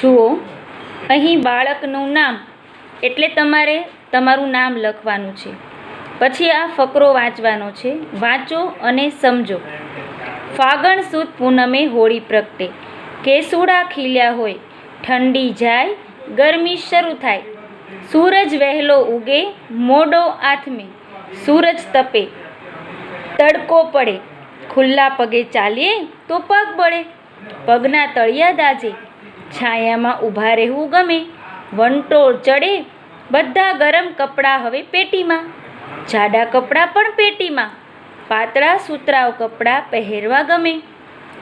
જુઓ, અહીં બાળકનું નામ, એટલે તમારે તમારું નામ લખવાનું છે. પછી આ ફકરો વાંચવાનો છે, વાંચો અને સમજો. ફાગણ સુદ પૂનમે હોળી પ્રગટે. કેસુડા ખીલ્યા હોય, ઠંડી જાય, ગરમી શરૂ થાય. સૂરજ વહેલો ઉગે, મોડો આથમે. સૂરજ તપે. તડકો પડે. ખુલ્લા પગે ચાલીએ તો પગ બળે. પગના તળિયા દાજે. છાયામાં ઊભા રહેવું ગમે. વંટોળ ચડે. બધા ગરમ કપડાં હવે પેટીમાં. જાડા કપડાં પણ પેટીમાં. પાતળા સુતરાવ કપડાં પહેરવા ગમે.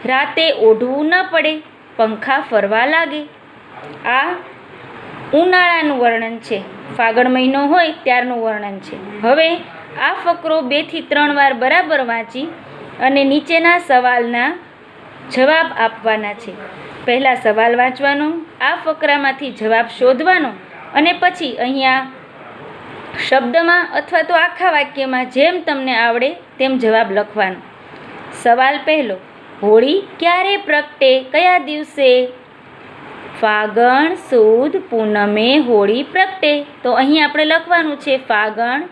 રાતે ઓઢવું ન પડે. પંખા ફરવા લાગે. આ ઉનાળાનું વર્ણન છે. ફાગણ મહિનો હોય ત્યારનું વર્ણન છે. હવે આ ફકરો બેથી ત્રણ વાર બરાબર વાંચી અને નીચેના સવાલના જવાબ આપવાના છે. પહેલાં સવાલ વાંચવાનો, આ ફકરામાંથી જવાબ શોધવાનો અને પછી અહીંયા શબ્દમાં અથવા તો આખા વાક્યમાં જેમ તમને આવડે તેમ જવાબ લખવાનો. સવાલ પહેલો, હોળી ક્યારે પ્રગટે? કયા દિવસે? ફાગણ, સુદ, પૂનમે હોળી પ્રગટે? તો અહીં આપણે લખવાનું છે ફાગણ,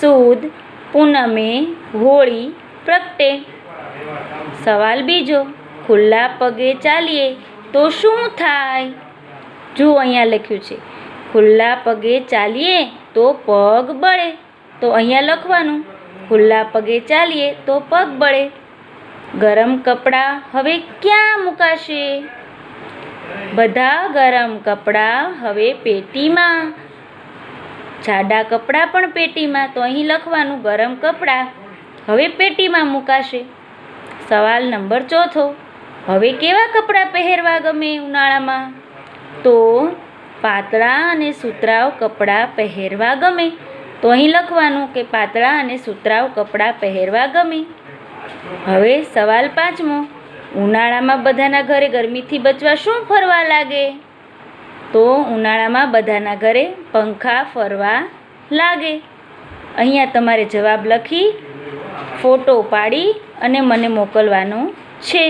સુદ, પૂનમે, હોળી પ્રગટે. સવાલ બીજો, ખુલ્લા પગે ચાલીએ તો શું થાય? જુઓ અહીંયા લખ્યું છે, ખુલ્લા પગે ચાલીએ તો પગ બળે. તો અહીંયા લખવાનું, ખુલ્લા પગે ચાલીએ તો પગ બળે. ગરમ કપડાં હવે ક્યાં મુકાશે? બધા ગરમ કપડાં હવે પેટીમાં. જાડા કપડાં પણ પેટીમાં, તો અહીં લખવાનું ગરમ કપડાં. હવે પેટીમાં મુકાશે. સવાલ નંબર ચોથો, હવે કેવા કપડાં પહેરવા ગમે ઉનાળામાં? તો પાતળા અને સુતરાવ કપડાં પહેરવા ગમે. તો અહીં લખવાનું કે પાતળા અને સુતરાવ કપડાં પહેરવા ગમે. હવે સવાલ પાંચમો, ઉનાળામાં બધાના ઘરે ગરમીથી બચવા શું ફરવા લાગે? તો ઉનાળામાં બધાના ઘરે પંખા ફરવા લાગે. અહીંયા તમારે જવાબ લખી ફોટો પાડી અને મને મોકલવાનો છે.